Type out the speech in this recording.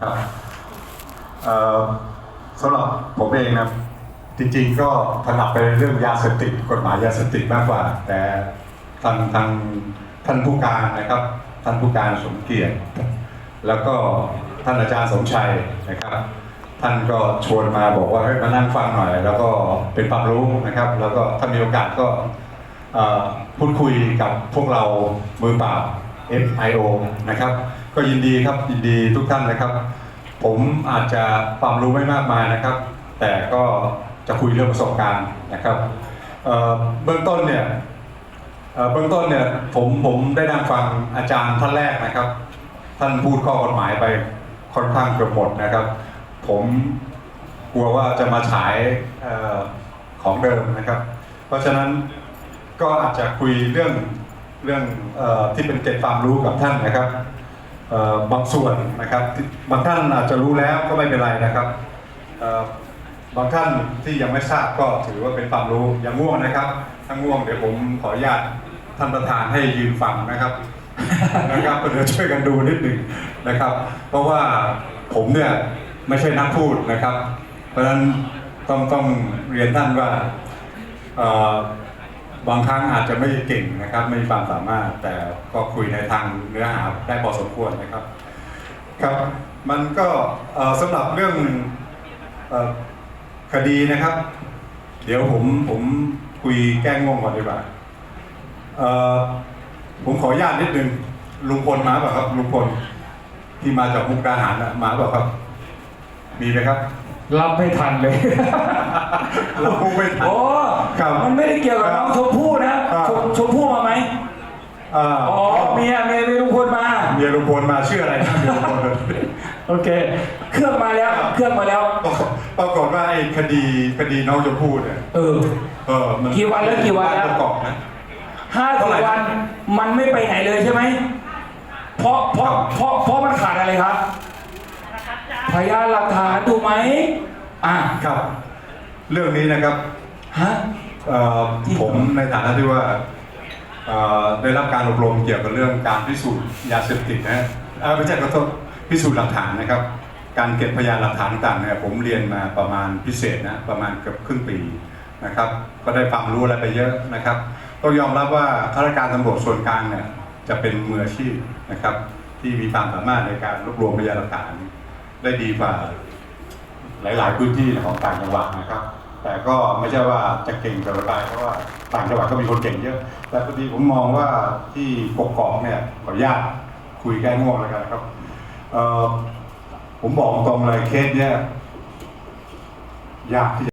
ครับสำหรับผมเองนะจริงๆก็ถนัดไปเรื่องยาเสพติดกฎหมายยาเสพติดมากกว่า แต่ทางทางท่านผู้การนะครับ ท่านผู้การสมเกียรติแล้วก็ท่านอาจารย์สมชัยนะครับ ท่านก็ชวนมาบอกว่าให้ยมานั่งฟังหน่อย แล้วก็เป็นความรู้นะครับ แล้วก็ถ้ามีโอกาสก็พูดคุยกับพวกเรามือเปล่า FIO นะครับ ก็ยินดีครับยินดีทุกท่านนะครับ ผมอาจจะความรู้ไม่มากมายนะครับ แต่ก็จะคุยเรื่องประสบการณ์นะครับเบื้องต้นเนี่ยเบื้องต้นเนี่ยผมผมได้นั่งฟังอาจารย์ท่านแรกนะครับ ท่านพูดข้อกฎหมายไปค่อนข้างเกือบหมดนะครับ ผมกลัวว่าจะมาฉายออของเดิมนะครับ เพราะฉะนั้นก็อาจจะคุยเรื่องเรื่องออที่เป็นเกร็ดความรู้กับท่านนะครับ บางส่วนนะครับ บางท่านอาจจะรู้แล้วก็ไม่เป็นไรนะครับบางท่านที่ยังไม่ทราบก็ถือว่าเป็นความรู้อย่างง่วงนะครับถ้าง่วงเดี๋ยวผมขออนุญาตท่านประธานให้ยืนฟังนะครับนะครับเดี๋ยวช่วยกันดูนิดหนึ่งนะครับ เพราะว่าผมเนี่ยไม่ใช่นักพูดนะครับ เพราะฉะนั้นต้องต้องเรียนท่านว่า บางครั้งอาจจะไม่เก่งนะครับ ไม่มีความสามารถแต่ก็คุยในทางเนื้อหาได้พอสมควรนะครับครับมันก็เอ่อสำหรับเรื่องเอ่อคดีนะครับ เดี๋ยวผมผมคุยแก้ง่วงก่อนดีกว่าเอ่อผมขออนุญาตนิดนึงลุงพลมาเปล่าครับลุงพลที่มาจากมุกดาหารน่ะมาเปล่าครับ มีไหมครับรับไม่ทันเลย เราคงไม่ทันโอ้ครับมันไม่ได้เกี่ยวกับน้องชมพู่นะ อ่า ชมชมพู่มาไหม อ่าอ๋อเมียเมียเมียลุงพลมา เมียลุงพลมาชื่ออะไรนะเมียลุงพลโอเค เครื่องมาแล้ว เครื่องมาแล้ว ปรากฏว่าไอ้คดีคดีน้องชมพู่เนี่ยเออ เออมันกี่วันแล้วกี่วันแล้ว ประกอบนะ ห้าเท่าสิไหร่บวันมันไม่ไปไหนเลยใช่ไหมเพราะเพราะครับเพราะเพราะมันขาดอะไรครับพยานหลักฐานถูกไหมอะครับ เรื่องนี้นะครับฮะ เอ่อผมในฐานะที่ว่าเอ่อ ได้รับการอบรมเกี่ยวกับเรื่องการพิสูจน์ยาเสพติดนะฮะไม่ใช่ขอโทษพิสูจน์หลักฐานนะครับ การเก็บพยานหลักฐานต่างๆเนี่ยผมเรียนมาประมาณพิเศษนะประมาณเกือบครึ่งปีนะครับก็ได้ความรู้อะไรไปเยอะนะครับต้องยอมรับว่าข้าราชการตำรวจส่วนกลางเนี่ยจะเป็นมืออาชีพนะครับ ที่มีความสามารถในการรวบรวมพยานหลักฐาน ได้ดีกว่าหลาย ๆ พื้นที่ของต่างจังหวัดนะครับ แต่ก็ไม่ใช่ว่าจะเก่งแต่ละรายเพราะว่าต่างจังหวัดก็มีคนเก่งเยอะ แต่พอดีผมมองว่าที่กกอกเนี่ยขออนุญาตคุยแก้ง่วงแล้วกันนะครับผมบอกตรงเลยเคสเนี่ยยากที่